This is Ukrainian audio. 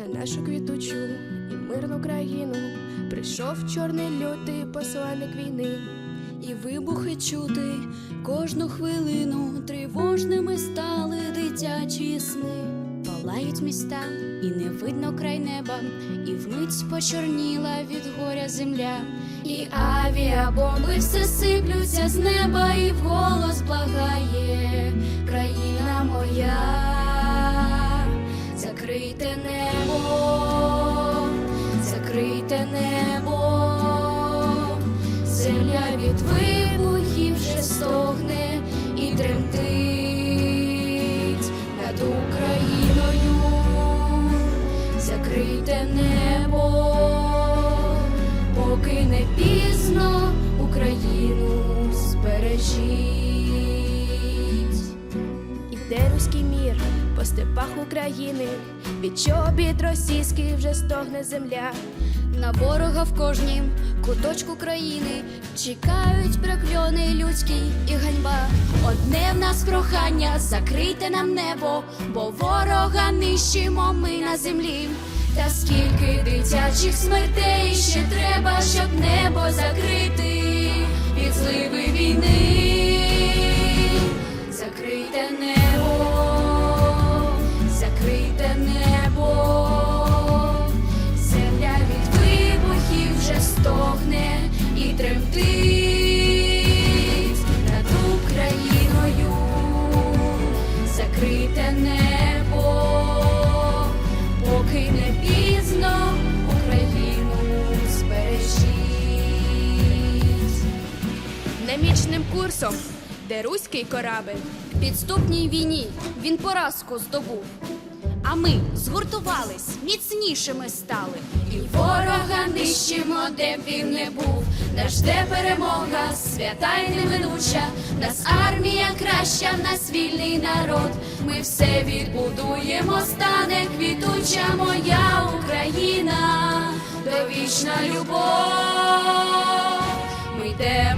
на нашу квітучу і мирну країну. Прийшов чорний лютий посланник війни, І вибухи чути кожну хвилину тривожними стали дитячі сни. Палають міста, і не видно край неба, і вмить почорніла від горя земля. І авіабомби все сиплються з неба, і вголос благає країна моя, від вибухів вже стогне і тремтить над Україною, закрийте небо, поки не пізно Україну збережіть. іде руський мір по степах України. Від чобіт російських вже стогне земля. На ворога в кожнім куточку країни чекають прокльони людський і ганьба. Одне в нас прохання, закрийте нам небо, бо ворога нищимо ми на землі. Та скільки дитячих смертей ще треба, щоб небо закрити від Немічним курсом, де руський корабель. В підступній війні він поразку здобув. А ми згуртувались, міцнішими стали. І ворога нищимо, де б він не був. Наш жде перемога, свята й неминуча. Нас армія краща, нас вільний народ. Ми все відбудуємо, стане квітуча моя Україна, довічна любов. Ми йдемо